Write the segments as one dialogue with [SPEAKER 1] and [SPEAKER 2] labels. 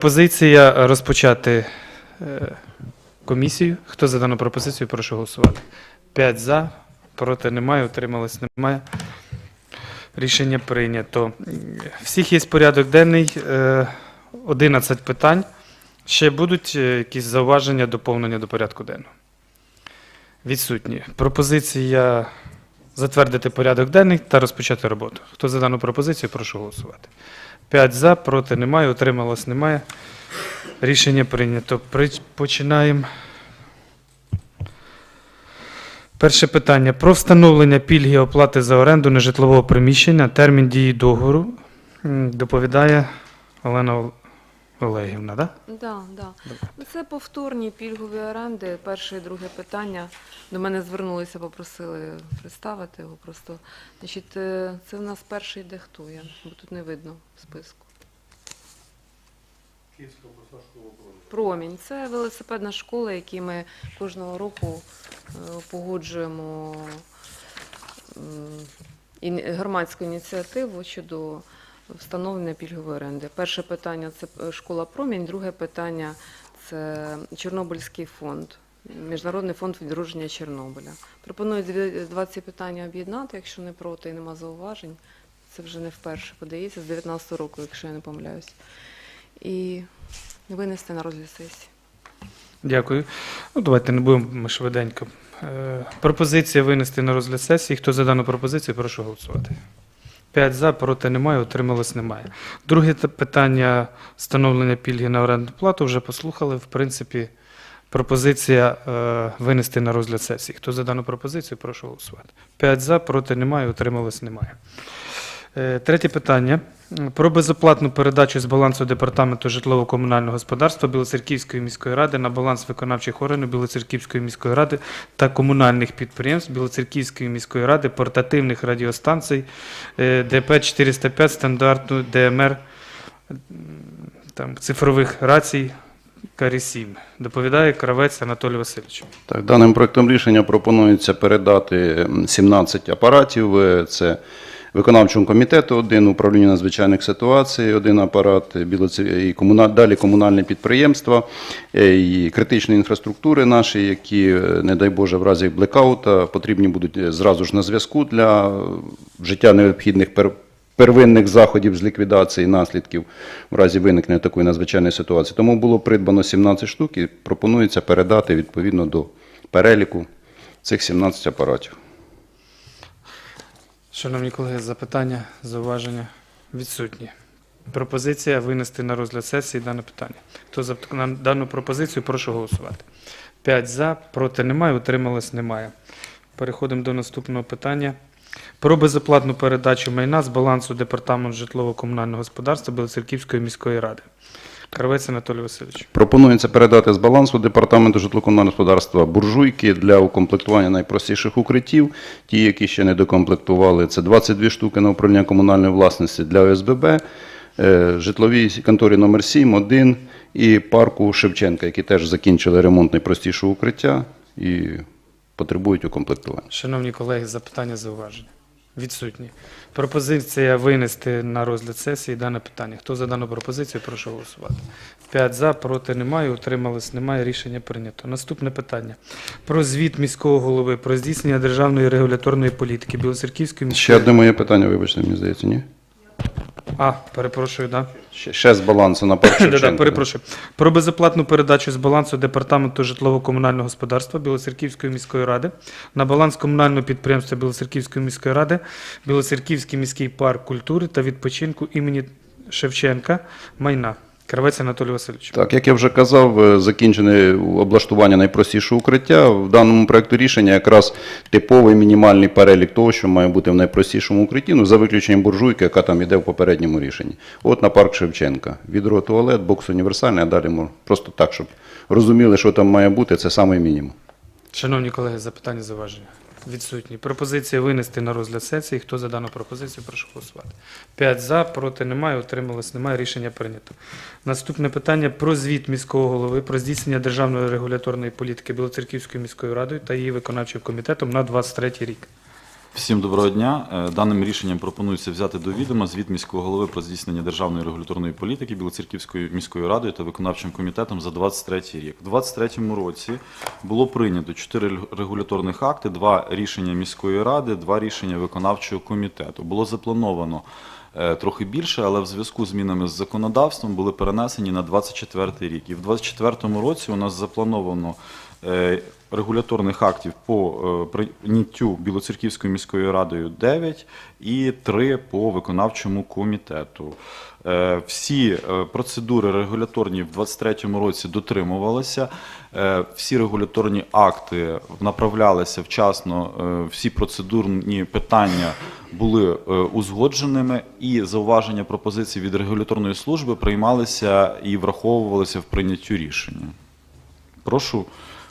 [SPEAKER 1] Позиція розпочати е, комісію. Хто за дану пропозицію, прошу голосувати. 5 за, проти немає, утрималось немає. Рішення прийнято. Всіх є порядок денний, е, 11 питань. Ще будуть е, якісь зауваження, доповнення до порядку денного? Відсутні. Пропозиція затвердити порядок денний та розпочати роботу. Хто за дану пропозицію, прошу голосувати. 5 за, проти немає, утрималось немає. Рішення прийнято. Починаємо. Перше питання. Про встановлення пільги оплати за оренду нежитлового приміщення. Термін дії договору. Доповідає Олена Ол- Олегівна, так? Да?
[SPEAKER 2] Да, да. Ну, Це повторні пільгові оренди. Перше і друге питання. До мене звернулися, попросили представити його. Просто значить, е, це в нас перший де хто я, бо тут не видно в списку. Промінь. Це велосипедна школа, які ми кожного року е, погоджуємо м, ін- громадську ініціативу щодо встановлення пільгової оренди. Перше питання це е, школа Промінь, друге питання це Чорнобильський фонд, Міжнародний фонд відродження Чорнобиля. Пропоную два ці питання об'єднати, якщо не проти і нема зауважень. Це вже не вперше подається з 19 року, якщо я не помиляюсь. І винести на розгляд сесії.
[SPEAKER 1] Дякую. Ну, давайте не будемо ми швиденько. Е, Пропозиція винести на розгляд сесії. Хто за дану пропозицію, прошу голосувати. 5 за, проти немає, утрималось немає. Друге питання встановлення пільги на орендну плату вже послухали. В принципі, пропозиція е, винести на розгляд сесії. Хто за дану пропозицію, прошу голосувати. 5 за, проти немає, утрималось немає. Е, Третє питання. Про безоплатну передачу з балансу Департаменту житлово-комунального господарства Білоцерківської міської ради на баланс виконавчих органів Білоцерківської міської ради та комунальних підприємств Білоцерківської міської ради портативних радіостанцій е, ДП 405 стандарту ДМР там, цифрових рацій Карі-7. Доповідає кравець Анатолій Васильович.
[SPEAKER 3] Так, даним проектом рішення пропонується передати 17 апаратів. Е, Це виконавчому комітету один, управлінню надзвичайних ситуацій, один апарат, і комуна... далі комунальне підприємства, е, і критичні інфраструктури наші, які, е, не дай Боже, в разі блекаута потрібні будуть е, зразу ж на зв'язку для вжиття необхідних пер первинних заходів з ліквідації наслідків в разі виникнення такої надзвичайної ситуації. Тому було придбано 17 штук і пропонується передати відповідно до переліку цих 17 апаратів.
[SPEAKER 1] Шановні колеги, запитання, зауваження відсутні. Пропозиція винести на розгляд сесії дане питання. Хто за дану пропозицію, прошу голосувати. 5 за, проти немає, утрималось немає. Переходимо до наступного питання. Про безоплатну передачу майна з балансу Департаменту житлово-комунального господарства Білоцерківської міської ради. Кравець Анатолій Васильович.
[SPEAKER 3] Пропонується передати з балансу департаменту житлово-комунального господарства буржуйки для укомплектування найпростіших укриттів. Ті, які ще не докомплектували, це 22 штуки на управління комунальної власності для ОСББ, е, житловій конторі номер 7, 1 і парку Шевченка, які теж закінчили ремонт найпростішого укриття і потребують укомплектування.
[SPEAKER 1] Шановні колеги, запитання, зауваження. Відсутні. Пропозиція винести на розгляд сесії дане питання. Хто за дану пропозицію, прошу голосувати. 5 за, проти немає, утримались немає. Рішення прийнято. Наступне питання. Про звіт міського голови про здійснення державної регуляторної політики Білоцерківської
[SPEAKER 3] Ще одне моє питання, вибачте, мені здається, ні?
[SPEAKER 1] А, перепрошую, да.
[SPEAKER 3] Ще, ще з балансу на
[SPEAKER 1] Да-да, перепрошую. Про безоплатну передачу з балансу Департаменту житлово-комунального господарства Білоцерківської міської ради на баланс комунального підприємства Білоцерківської міської ради Білоцерківський міський парк культури та відпочинку імені Шевченка майна. Кравець Анатолій Васильович.
[SPEAKER 3] Так, як я вже казав, е, закінчене облаштування найпростішого укриття. В даному проекту рішення якраз типовий мінімальний перелік того, що має бути в найпростішому укритті, ну за виключенням буржуйки, яка там іде в попередньому рішенні. От на парк Шевченка. Відро туалет, бокс універсальний, а далі просто так, щоб розуміли, що там має бути, це самий мінімум.
[SPEAKER 1] Шановні колеги, запитання зауваження. Відсутні. Пропозиція винести на розгляд сесії. Хто за дану пропозицію, прошу голосувати. 5 за, проти немає, утрималось немає. Рішення прийнято. Наступне питання про звіт міського голови про здійснення державної регуляторної політики Білоцерківською міською радою та її виконавчим комітетом на 23 рік.
[SPEAKER 4] Всім доброго дня. Е, Даним рішенням пропонується взяти до відома звіт міського голови про здійснення державної регуляторної політики Білоцерківською міською радою та виконавчим комітетом за 23 рік. У 23 році було прийнято 4 регуляторних акти, два рішення міської ради, два рішення виконавчого комітету. Було заплановано е, трохи більше, але в зв'язку з змінами з законодавством були перенесені на 24 рік. І в 24 році у нас заплановано е, регуляторних актів по е, прийняттю Білоцерківською міською радою 9 і 3 по виконавчому комітету. Е, Всі е, процедури регуляторні в 2023 році дотримувалися. Всі регуляторні акти направлялися вчасно, всі процедурні питання були узгодженими, і зауваження пропозицій від регуляторної служби приймалися і враховувалися в прийняттю рішення. Прошу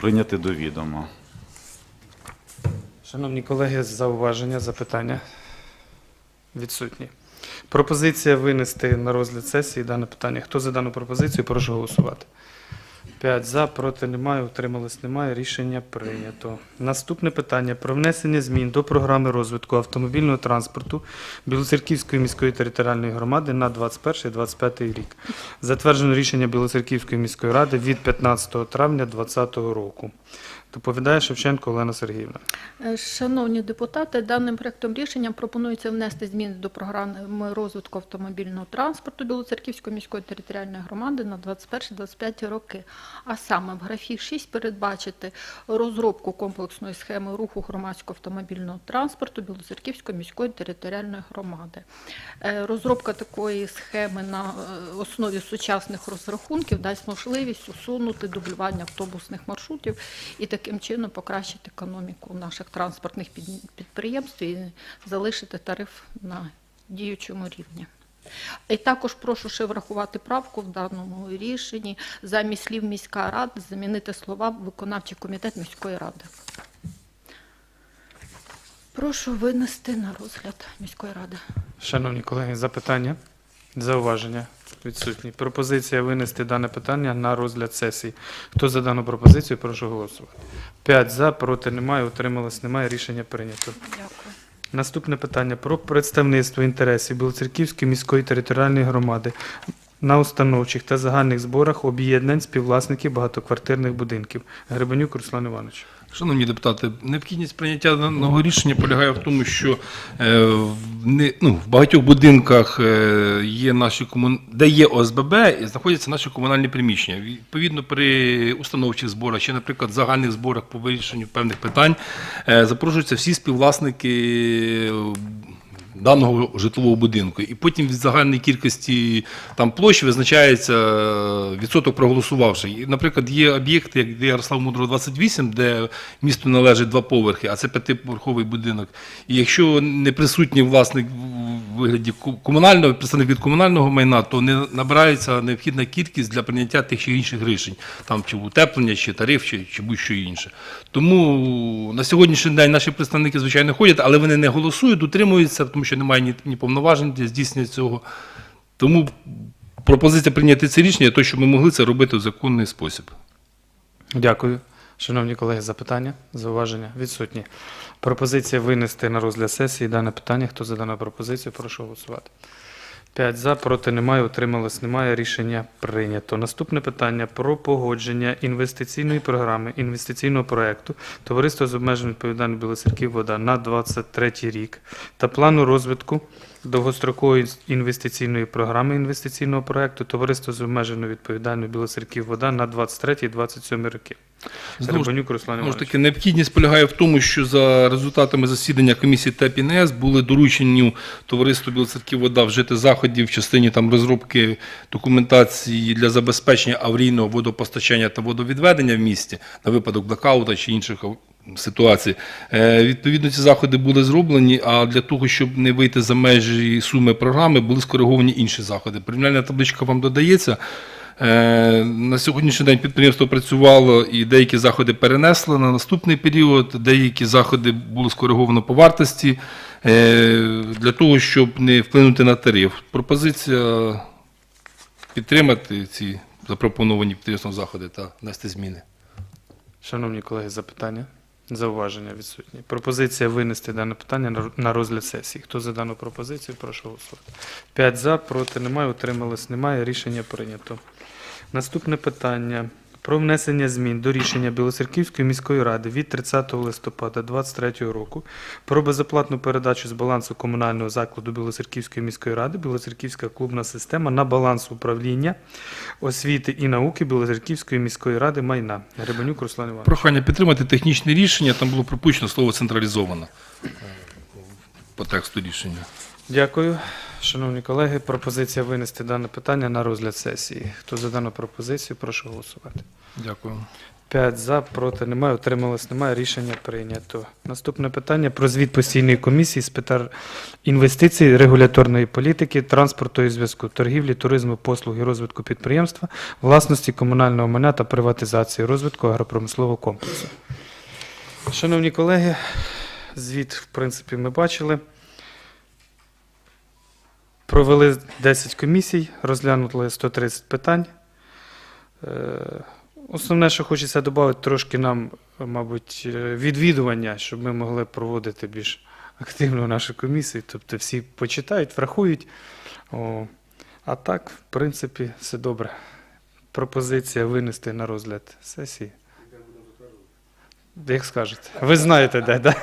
[SPEAKER 4] прийняти до відома.
[SPEAKER 1] Шановні колеги, зауваження, запитання відсутні. Пропозиція винести на розгляд сесії дане питання. Хто за дану пропозицію, прошу голосувати. 5 за, проти немає, утримались немає. Рішення прийнято. Наступне питання про внесення змін до програми розвитку автомобільного транспорту Білоцерківської міської територіальної громади на 21-25 рік. Затверджено рішення Білоцерківської міської ради від 15 травня 2020 року. Доповідає Шевченко Олена Сергіївна.
[SPEAKER 5] Е, Шановні депутати, даним проектом рішення пропонується внести зміни до програми розвитку автомобільного транспорту Білоцерківської міської територіальної громади на 21-25 роки. А саме в графі 6 передбачити розробку комплексної схеми руху громадського автомобільного транспорту Білоцерківської міської територіальної громади. Е, Розробка такої схеми на е, основі сучасних розрахунків дасть можливість усунути дублювання автобусних маршрутів і таким чином покращити економіку наших транспортних підприємств і залишити тариф на діючому рівні. І також прошу ще врахувати правку в даному рішенні замість слів міська рада замінити слова виконавчий комітет міської ради. Прошу винести на розгляд міської ради.
[SPEAKER 1] Шановні колеги, запитання, зауваження відсутні. Пропозиція винести дане питання на розгляд сесії. Хто за дану пропозицію, прошу голосувати. 5 за, проти немає, утрималось немає. Рішення прийнято.
[SPEAKER 5] Дякую.
[SPEAKER 1] Наступне питання про представництво інтересів Білоцерківської міської територіальної громади на установчих та загальних зборах об'єднань співвласників багатоквартирних будинків. Гребенюк Руслан Іванович.
[SPEAKER 6] Шановні депутати, необхідність прийняття даного рішення полягає в тому, що е, в, ну, в багатьох будинках е, є наші комун... де є ОСББ, і знаходяться наші комунальні приміщення. Відповідно, при установчих зборах чи, наприклад, загальних зборах по вирішенню певних питань е, запрошуються всі співвласники. Даного житлового будинку, і потім від загальної кількості площ визначається е, відсоток проголосувавших. І, наприклад, є об'єкти, як Ярослав Мудрого 28, де місту належить два поверхи, а це п'ятиповерховий будинок. І якщо не присутній власник в вигляді комунального представник від комунального майна, то не набирається необхідна кількість для прийняття тих чи інших рішень, там чи утеплення, чи тариф, чи, чи будь-що інше. Тому на сьогоднішній день наші представники, звичайно, ходять, але вони не голосують, утримуються, тому що немає ні, ні повноважень для здійснення цього. Тому пропозиція прийняти це рішення, то, щоб ми могли це робити в законний спосіб.
[SPEAKER 1] Дякую. Шановні колеги, запитання, зауваження відсутні. Пропозиція винести на розгляд сесії дане питання. Хто за дану пропозицію, прошу голосувати. 5 за, проти немає, утрималось немає. Рішення прийнято. Наступне питання про погодження інвестиційної програми, інвестиційного проекту Товариства з обмеженою відповідальністю Білосерків вода на 23 рік та плану розвитку довгострокової інвестиційної програми інвестиційного проекту Товариство з обмеженою відповідальністю Білоцерків вода на 23-27 роки. Гребенюк Руслан
[SPEAKER 6] ж
[SPEAKER 1] Іванович.
[SPEAKER 6] таки, необхідність полягає в тому, що за результатами засідання комісії ТЕП і НЕС були доручені товариству Білоцерків вода вжити заходів в частині там розробки документації для забезпечення аварійного водопостачання та водовідведення в місті на випадок блекаута чи інших ситуацій. Е, Відповідно, ці заходи були зроблені, а для того, щоб не вийти за межі суми програми, були скориговані інші заходи. Порівняльна табличка вам додається. Е, На сьогоднішній день підприємство працювало і деякі заходи перенесли на наступний період, деякі заходи було скориговано по вартості е, для того, щоб не вплинути на тариф. Пропозиція підтримати ці запропоновані підприємством заходи та внести зміни.
[SPEAKER 1] Шановні колеги, запитання, Зауваження відсутні. Пропозиція винести дане питання на- розгляд сесії. Хто за дану пропозицію, прошу голосувати. 5 за, проти немає, утрималось немає. Рішення прийнято. Наступне питання. Про внесення змін до рішення Білоцерківської міської ради від 30 листопада 2023 року про безоплатну передачу з балансу комунального закладу Білоцерківської міської ради Білоцерківська клубна система на баланс управління освіти і науки Білоцерківської міської ради майна. Гребенюк Руслан Іванович.
[SPEAKER 6] Прохання підтримати технічне рішення, там було пропущено слово централізовано по тексту рішення.
[SPEAKER 1] Дякую. Шановні колеги, пропозиція винести дане питання на розгляд сесії. Хто за дану пропозицію, прошу голосувати.
[SPEAKER 6] Дякую.
[SPEAKER 1] 5 за, проти немає, утрималось немає. Рішення прийнято. Наступне питання про звіт постійної комісії з питань інвестицій, регуляторної політики, транспорту і зв'язку, торгівлі, туризму, послуг і розвитку підприємства, власності комунального майна та приватизації, розвитку агропромислового комплексу. Шановні колеги, звіт, в принципі, ми бачили. Провели 10 комісій, розглянули 130 питань. Е, Основне, що хочеться додати, трошки нам, мабуть, е, відвідування, щоб ми могли проводити більш активно нашу комісію. Тобто всі почитають, врахують. А так, в принципі, все добре. Пропозиція винести на розгляд сесії. Як скажете. Ви знаєте, де, да?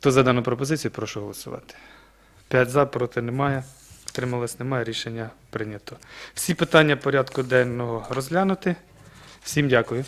[SPEAKER 1] Хто за дану пропозицію, прошу голосувати. П'ять за, проти немає. Втрималось немає, рішення прийнято. Всі питання порядку денного розглянути. Всім дякую.